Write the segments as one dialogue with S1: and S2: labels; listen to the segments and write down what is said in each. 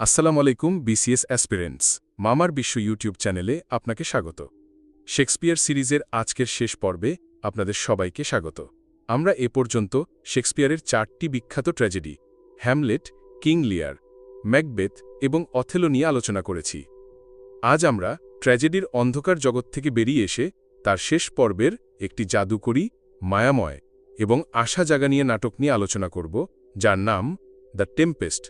S1: আসসালামু আলাইকুম BCS aspirants মামার বিশ্ব ইউটিউব চ্যানেলে আপনাকে স্বাগত। শেক্সপিয়ার সিরিজের আজকের শেষ পর্বে আপনাদের সবাইকে স্বাগত। আমরা এ পর্যন্ত শেক্সপিয়ারের চারটি বিখ্যাত tragedy, Hamlet, King Lear, Macbeth এবং অথেলো নিয়ে আলোচনা করেছি। আজ আমরা ট্র্যাজেডির অন্ধকার জগৎ থেকে বেরিয়ে এসে তার শেষ পর্বের একটি জাদুকরী, মায়াময় এবং আশা জাগা নিয়ে নাটক নিয়ে আলোচনা করব, যার নাম দ্য টেম্পেস্ট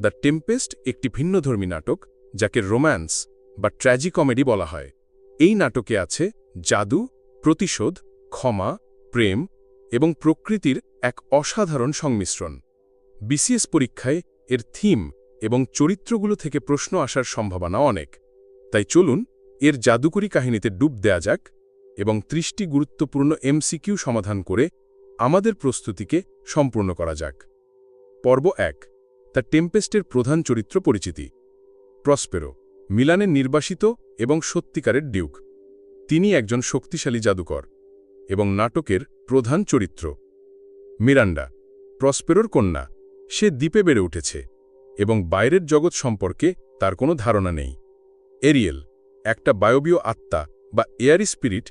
S1: দ্য টেম্পেস্ট একটি ভিন্নধর্মী নাটক, যাকে রোম্যান্স বা ট্র্যাজি কমেডি বলা হয়। এই নাটকে আছে জাদু, প্রতিশোধ, ক্ষমা, প্রেম এবং প্রকৃতির এক অসাধারণ সংমিশ্রণ। বিসিএস পরীক্ষায় এর থিম এবং চরিত্রগুলো থেকে প্রশ্ন আসার সম্ভাবনা অনেক। তাই চলুন এর জাদুকরী কাহিনীতে ডুব দেয়া যাক এবং ত্রিশটি গুরুত্বপূর্ণ এমসিকিউ সমাধান করে আমাদের প্রস্তুতিকে সম্পূর্ণ করা যাক। পর্ব এক দ্য টেম্পেস্টের প্রধান চরিত্র পরিচিতি। প্রসপেরো, মিলানের নির্বাসিত এবং সত্যিকারের ডিউক। তিনি একজন শক্তিশালী জাদুকর এবং নাটকের প্রধান চরিত্র। মিরান্ডা, প্রসপেরোর কন্যা, সে দ্বীপে বেড়ে উঠেছে এবং বাইরের জগৎ সম্পর্কে তার কোনো ধারণা নেই। এরিয়েল, একটা বায়বীয় আত্মা বা এয়ারি স্পিরিট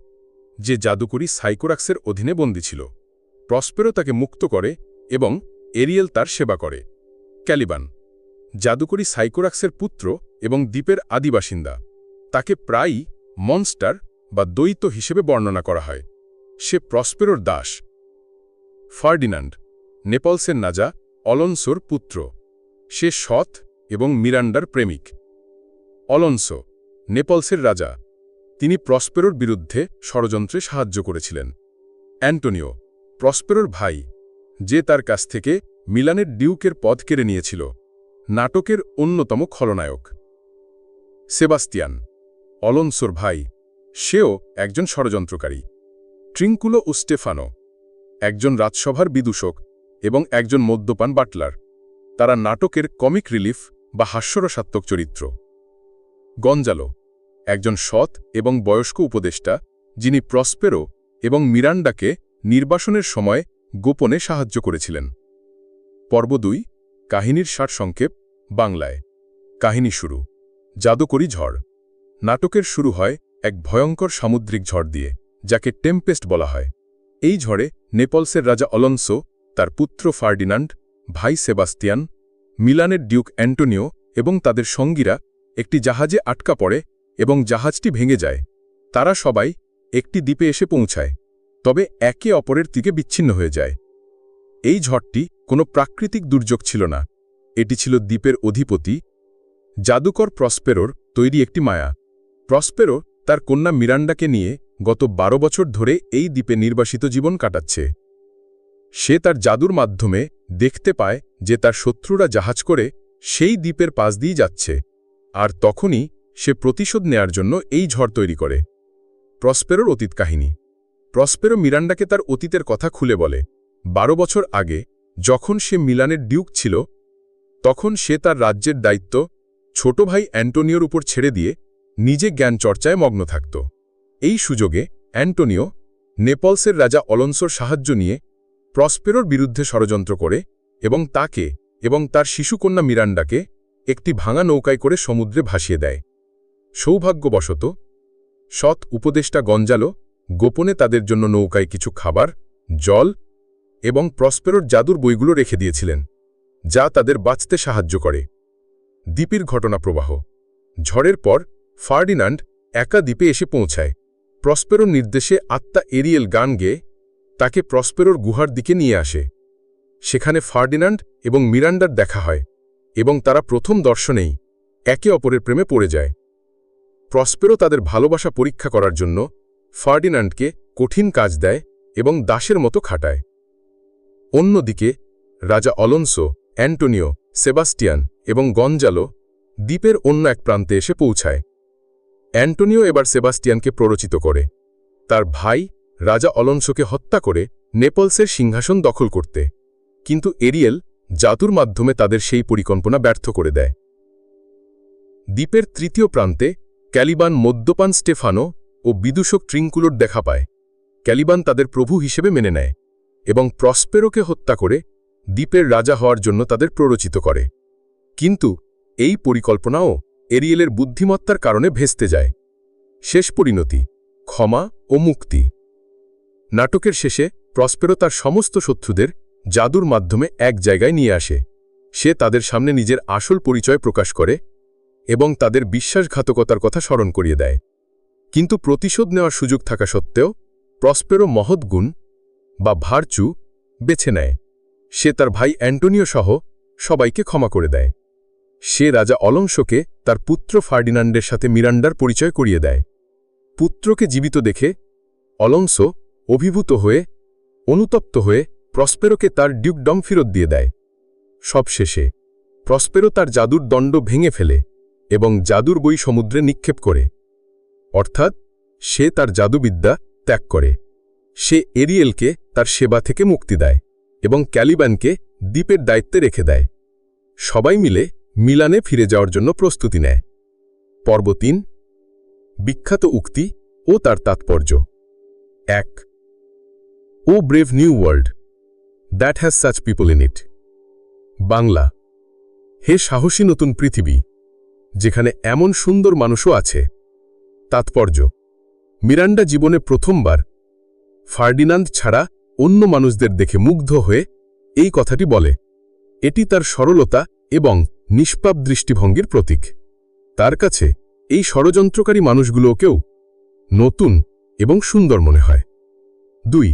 S1: যে জাদুকরী সাইকোরাক্সের অধীনে বন্দী ছিল। প্রসপেরো তাকে মুক্ত করে এবং এরিয়েল তার সেবা করে। ক্যালিবান, জাদুকরী সাইকোরাক্সের পুত্র এবং দ্বীপের আদিবাসিন্দা তাকে প্রায়ই মনস্টার বা দ্বৈত হিসেবে বর্ণনা করা হয়। সে প্রসপেরোর দাস। ফার্ডিনান্ড, নেপলসের নাজা অলনসোর পুত্র। সে সৎ এবং মিরান্ডার প্রেমিক। অলনসো, নেপলসের রাজা। তিনি প্রসপেরোর বিরুদ্ধে ষড়যন্ত্রে সাহায্য করেছিলেন। অ্যান্টোনিও, প্রসপেরোর ভাই, যে তার কাছ থেকে মিলানের ডিউকের পদ কেড়ে নিয়েছিল, নাটকের অন্যতম খলনায়ক। সেবাস্তিয়ান, অলনসোর ভাই, সেও একজন ষড়যন্ত্রকারী। ট্রিঙ্কুলো উস্টেফানো একজন রাজসভার বিদূষক এবং একজন মদ্যপান বাটলার। তারা নাটকের কমিক রিলিফ বা হাস্যরসাত্মক চরিত্র। গঞ্জালো, একজন সৎ এবং বয়স্ক উপদেষ্টা যিনি প্রসপেরো এবং মিরান্ডাকে নির্বাসনের সময় গোপনে সাহায্য করেছিলেন। পর্ব দুই, কাহিনীর সারসংক্ষেপ বাংলায়। কাহিনী শুরু। জাদুকরী ঝড়। নাটকের শুরু হয় এক ভয়ঙ্কর সামুদ্রিক ঝড় দিয়ে, যাকে টেম্পেস্ট বলা হয়। এই ঝড়ে নেপলসের রাজা অলনসো, তার পুত্র ফার্ডিনান্ড, ভাই সেবাস্তিয়ান, মিলানের ডিউক অ্যান্টোনিও এবং তাদের সঙ্গীরা একটি জাহাজে আটকা পড়ে এবং জাহাজটি ভেঙে যায়। তারা সবাই একটি দ্বীপে এসে পৌঁছায়, তবে একে অপরের দিকে বিচ্ছিন্ন হয়ে যায়। এই ঝড়টি কোনো প্রাকৃতিক দুর্যোগ ছিল না। এটি ছিল দ্বীপের অধিপতি জাদুকর প্রসপেরোর তৈরি একটি মায়া। প্রসপেরো তার কন্যা মিরান্ডাকে নিয়ে গত বারো বছর ধরে এই দ্বীপে নির্বাসিত জীবন কাটাচ্ছে। সে তার জাদুর মাধ্যমে দেখতে পায় যে তার শত্রুরা জাহাজ করে সেই দ্বীপের পাশ দিয়ে যাচ্ছে, আর তখনই সে প্রতিশোধ নেয়ার জন্য এই ঝড় তৈরি করে। প্রসপেরোর অতীত কাহিনী। প্রসপেরো মিরান্ডাকে তার অতীতের কথা খুলে বলে। বারো বছর আগে যখন সে মিলানের ডিউক ছিল, তখন সে তার রাজ্যের দায়িত্ব ছোট ভাই অ্যান্টোনিওর উপর ছেড়ে দিয়ে নিজে জ্ঞান চর্চায় মগ্ন থাকত। এই সুযোগে অ্যান্টোনিও নেপলসের রাজা অলনসোর সাহায্য নিয়ে প্রসপেরোর বিরুদ্ধে ষড়যন্ত্র করে এবং তাকে এবং তার শিশুকন্যা মিরান্ডাকে একটি ভাঙা নৌকায় করে সমুদ্রে ভাসিয়ে দেয়। সৌভাগ্যবশত, সৎ উপদেষ্টা গঞ্জালো গোপনে তাদের জন্য নৌকায় কিছু খাবার, জল এবং প্রসপেরোর জাদুর বইগুলো রেখে দিয়েছিলেন, যা তাদের বাঁচতে সাহায্য করে। দ্বীপের ঘটনা প্রবাহ ঝড়ের পর ফার্ডিনান্ড একা দ্বীপে এসে পৌঁছায়। প্রসপেরোর নির্দেশে আত্মা এরিয়েল গান গেয়ে তাকে প্রসপেরোর গুহার দিকে নিয়ে আসে। সেখানে ফার্ডিনান্ড এবং মিরান্ডার দেখা হয় এবং তারা প্রথম দর্শনেই একে অপরের প্রেমে পড়ে যায়। প্রসপেরো তাদের ভালোবাসা পরীক্ষা করার জন্য ফার্ডিনান্ডকে কঠিন কাজ দেয় এবং দাসের মতো খাটায়। অন্যদিকে, রাজা অলনসো, অ্যান্টোনিও সেবাস্টিয়ান এবং গঞ্জালো দ্বীপের অন্য এক প্রান্তে এসে পৌঁছায়। অ্যান্টোনিও এবার সেবাস্টিয়ানকে প্ররোচিত করে। তার ভাই, রাজা অলনসোকে হত্যা করে নেপলসের সিংহাসন দখল করতে। কিন্তু এরিয়েল জাতুর মাধ্যমে তাদের সেই পরিকল্পনা ব্যর্থ করে দেয়। দ্বীপের তৃতীয় প্রান্তে ক্যালিবান মদ্যপান স্টেফানো ও বিদূষক ট্রিঙ্কুলোর দেখা পায়। ক্যালিবান তাদের প্রভু হিসেবে মেনে নেয়। এবং প্রসপেরোকে হত্যা করে দ্বীপের রাজা হওয়ার জন্য তাদের প্ররোচিত করে। কিন্তু এই পরিকল্পনাও এরিয়েলের বুদ্ধিমত্তার কারণে ভেস্তে যায়। শেষ পরিণতি, ক্ষমা ও মুক্তি। নাটকের শেষে প্রসপেরো তার সমস্ত শত্রুদের জাদুর মাধ্যমে এক জায়গায় নিয়ে আসে। সে তাদের সামনে নিজের আসল পরিচয় প্রকাশ করে এবং তাদের বিশ্বাসঘাতকতার কথা স্মরণ করিয়ে দেয়। কিন্তু প্রতিশোধ নেওয়ার সুযোগ থাকা সত্ত্বেও প্রসপেরো মহৎ গুণ বা ভার্চু বেছে নেয়। সে তার ভাই অ্যান্টোনিও সহ সবাইকে ক্ষমা করে দেয়। সে রাজা অলংশকে তার পুত্র ফার্ডিনান্ডের সাথে মিরান্ডার পরিচয় করিয়ে দেয়। পুত্রকে জীবিত দেখে অলংসো অভিভূত হয়ে, অনুতপ্ত হয়ে প্রসপেরোকে তার ডিউকডম ফেরত দিয়ে দেয়। সবশেষে প্রসপেরো তার জাদুর দণ্ড ভেঙে ফেলে এবং জাদুর বই সমুদ্রে নিক্ষেপ করে। অর্থাৎ সে তার জাদুবিদ্যা ত্যাগ করে। সে এরিয়েলকে তার সেবা থেকে মুক্তি দেয় এবং ক্যালিবানকে দ্বীপের দায়িত্বে রেখে দেয়। সবাই মিলে মিলানে ফিরে যাওয়ার জন্য প্রস্তুতি নেয়। পর্ব তিন, বিখ্যাত উক্তি ও তার তাৎপর্য। এক, O brave new world, that has such people in it. Bangla, হে সাহসী নতুন পৃথিবী, যেখানে এমন সুন্দর মানুষও আছে। তাৎপর্য, মিরান্ডা জীবনে প্রথমবার ফার্ডিনান্দ ছাড়া অন্য মানুষদের দেখে মুগ্ধ হয়ে এই কথাটি বলে, এটি তার সরলতা এবং নিষ্পাপ দৃষ্টিভঙ্গির প্রতীক। তার কাছে এই ষড়যন্ত্রকারী মানুষগুলোকেও নতুন এবং সুন্দর মনে হয়। দুই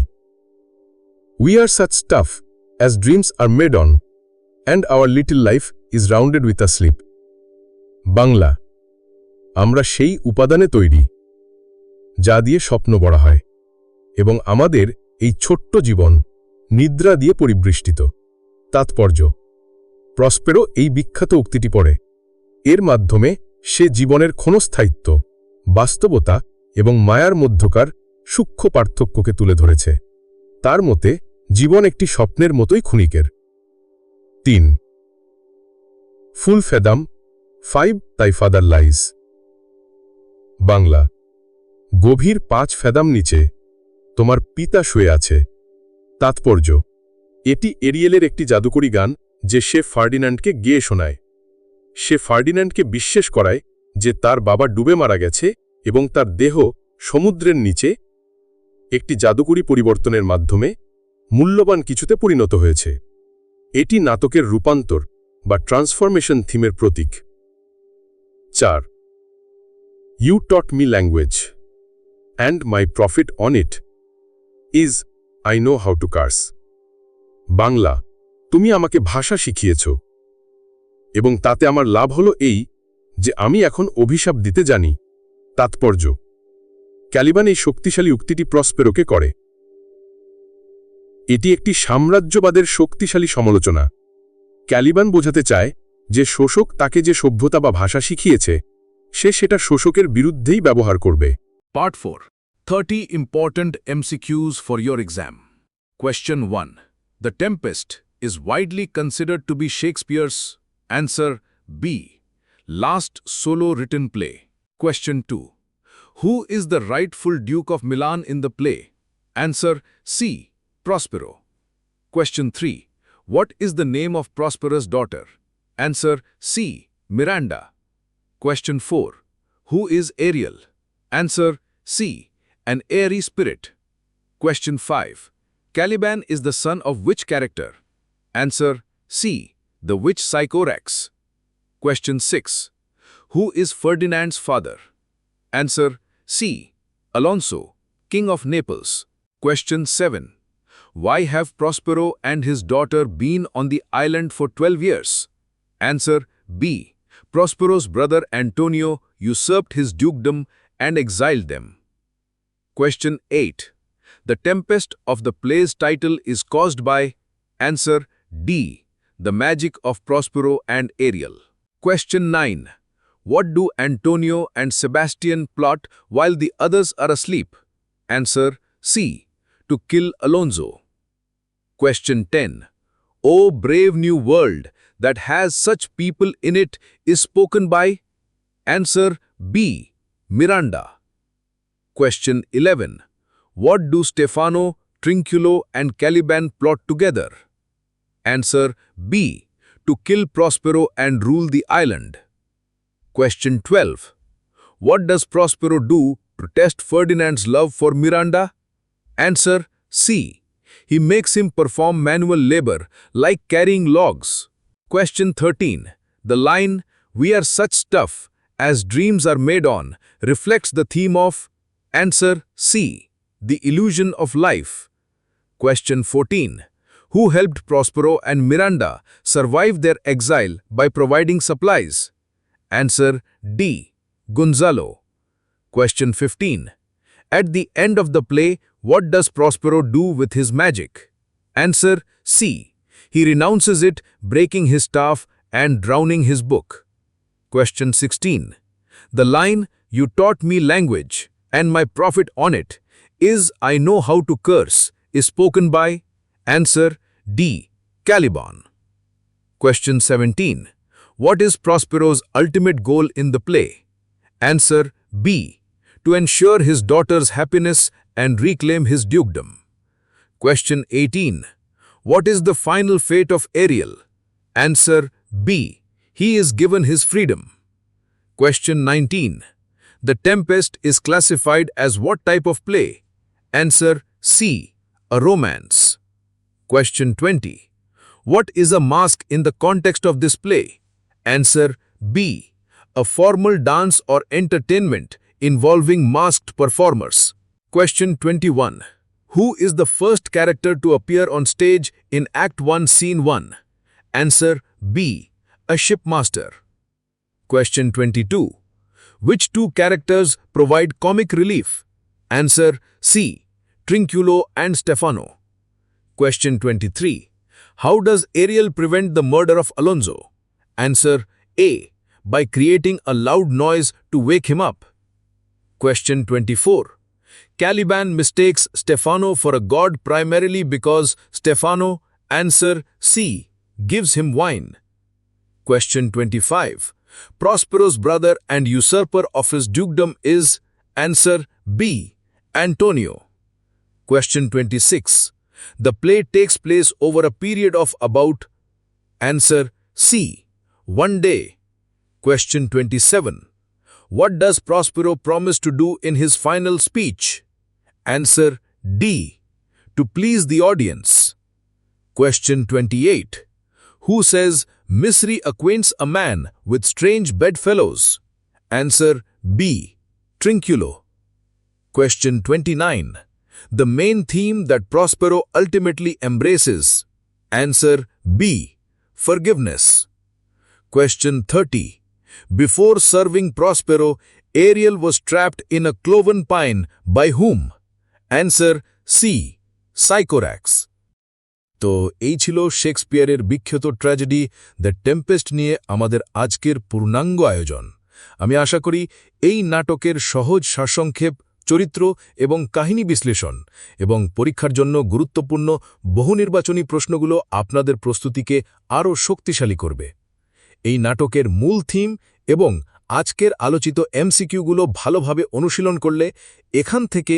S1: we are such stuff as dreams are made on and our little life is rounded with a sleep Bangla, আমরা সেই উপাদানে তৈরি, যা দিয়ে স্বপ্ন বড়া হয়, এবং আমাদের এই ছোট্ট জীবন নিদ্রা দিয়ে পরিবৃষ্টিত। তাৎপর্য প্রসপেরো এই বিখ্যাত উক্তিটি পড়ে। এর মাধ্যমে সে জীবনের ক্ষণস্থায়িত্ব, বাস্তবতা এবং মায়ার মধ্যকার সূক্ষ্ম পার্থক্যকে তুলে ধরেছে। তার মতে, জীবন একটি স্বপ্নের মতোই ক্ষণিকের। তিন, full fathom, five thy father lies. Bangla, গভীর পাঁচ ফেদাম নিচে তোমার পিতা শুয়ে আছে। তাৎপর্য। এটি এরিয়েলের একটি জাদুকরী গান যে সে ফার্ডিনান্ডকে গেয়ে শোনায়। সে ফার্ডিনান্ডকে বিশ্বাস করায় যে তার বাবা ডুবে মারা গেছে এবং তার দেহ সমুদ্রের নিচে একটি জাদুকরী পরিবর্তনের মাধ্যমে মূল্যবান কিছুতে পরিণত হয়েছে। এটি নাটকের রূপান্তর বা ট্রান্সফরমেশন থিমের প্রতীক। চার। You taught me language. And my profit on it is, I know how to curse. Bangla, তুমি আমাকে ভাষা শিখিয়েছ। এবং তাতে আমার লাভ হলো এই, যে আমি এখন অভিশাপ দিতে জানি। তাৎপর্য, ক্যালিবান এই শক্তিশালী উক্তিটি প্রসপেরোকে করে। এটি একটি সাম্রাজ্যবাদের শক্তিশালী সমালোচনা। ক্যালিবান বোঝাতে চায় যে শোষক তাকে যে সভ্যতা বা ভাষা শিখিয়েছে, সে সেটা শোষকের বিরুদ্ধেই ব্যবহার করবে।
S2: Part 4 30 Important MCQs for your exam. Question 1. The Tempest is widely considered to be Shakespeare's answer B. Last solo written play. Question 2. Who is the rightful Duke of Milan in the play? Answer C. Prospero. Question 3. What is the name of Prospero's daughter? Answer C. Miranda. Question 4. Who is Ariel? Answer C. An airy spirit. Question 5. Caliban is the son of which character? Answer C. The witch Sycorax. Question 6. Who is Ferdinand's father? Answer C. Alonso, King of Naples. Question 7. Why have Prospero and his daughter been on the island for 12 years? Answer B. Prospero's brother Antonio usurped his dukedom and exiled them. Question 8. The tempest of the play's title is caused by Answer D. The magic of Prospero and Ariel. Question 9. What do Antonio and Sebastian plot while the others are asleep? Answer C. To kill Alonso. Question 10. O brave new world that has such people in it is spoken by? Answer B. Miranda. Question 11. What do Stefano, Trinculo and Caliban plot together? Answer B. to kill Prospero and rule the island? Question 12. What does Prospero do to test Ferdinand's love for Miranda? Answer C. He makes him perform manual labor like carrying logs. Question 13. The line, We are such stuff as dreams are made on, reflects the theme of Answer C. The illusion of life. Question 14. Who helped Prospero and Miranda survive their exile by providing supplies? Answer D. Gonzalo. Question 15. At the end of the play, what does Prospero do with his magic? Answer C. He renounces it, breaking his staff and drowning his book. Question 16. The line, You taught me language, and my profit on it, is I know how to curse, is spoken by? Answer D. Caliban. Question 17. What is Prospero's ultimate goal in the play? Answer B. To ensure his daughter's happiness and reclaim his dukedom. Question 18. What is the final fate of Ariel? Answer B. He is given his freedom. Question 19. The Tempest is classified as what type of play? Answer C. A romance. Question 20. What is a mask in the context of this play? Answer B. A formal dance or entertainment involving masked performers. Question 21. Who is the first character to appear on stage in Act 1, Scene 1? Answer B. A shipmaster. Question 22. Which two characters provide comic relief? Answer C. Trinculo and Stefano. Question 23. How does Ariel prevent the murder of Alonso? Answer A. By creating a loud noise to wake him up. Question 24. Caliban mistakes Stefano for a god primarily because Stefano, answer C, gives him wine. Question 25. Prospero's brother and usurper of his dukedom is, answer B, Antonio. Question 26. The play takes place over a period of about, answer C, one day. Question 27. What does Prospero promise to do in his final speech? Answer D. To please the audience. Question 28. Who says Misery acquaints a man with strange bedfellows. Answer B. Trinculo. Question 29. The main theme that Prospero ultimately embraces. Answer B. Forgiveness. Question 30. Before serving Prospero, Ariel was trapped in a cloven pine by whom? Answer C. Sycorax. তো এই ছিল শেক্সপিয়ারের বিখ্যাত tragedy, the Tempest নিয়ে আমাদের আজকের পূর্ণাঙ্গ আয়োজন। আমি আশা করি এই নাটকের সহজ সারসংক্ষেপ, চরিত্র এবং কাহিনী বিশ্লেষণ এবং পরীক্ষার জন্য গুরুত্বপূর্ণ বহুনির্বাচনী প্রশ্নগুলো আপনাদের প্রস্তুতিকে আরও শক্তিশালী করবে। এই নাটকের মূল থিম এবং আজকের আলোচিত এমসিকিউগুলো ভালোভাবে অনুশীলন করলে এখান থেকে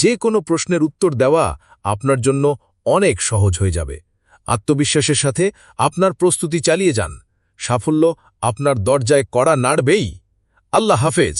S2: যে কোনো প্রশ্নের উত্তর দেওয়া আপনার জন্য অনেক সহজ হয়ে যাবে। আত্মবিশ্বাসের সাথে আপনার প্রস্তুতি চালিয়ে যান। সাফল্য আপনার দরজায় কড়া নাড়বেই। আল্লাহ হাফেজ।